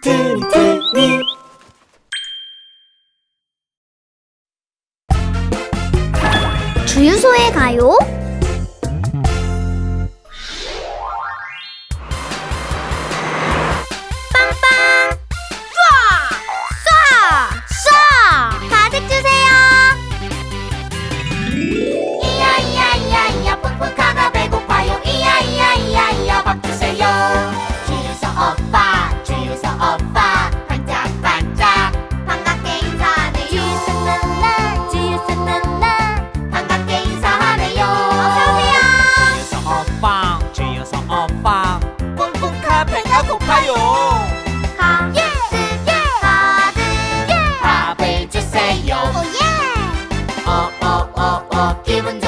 트리트리 주유소에 가요. 먹방 뿡뿡카 배가 고파요. 가득 가득 밥을 주세요. 오예! 어어어어 어, 어, 기분 좋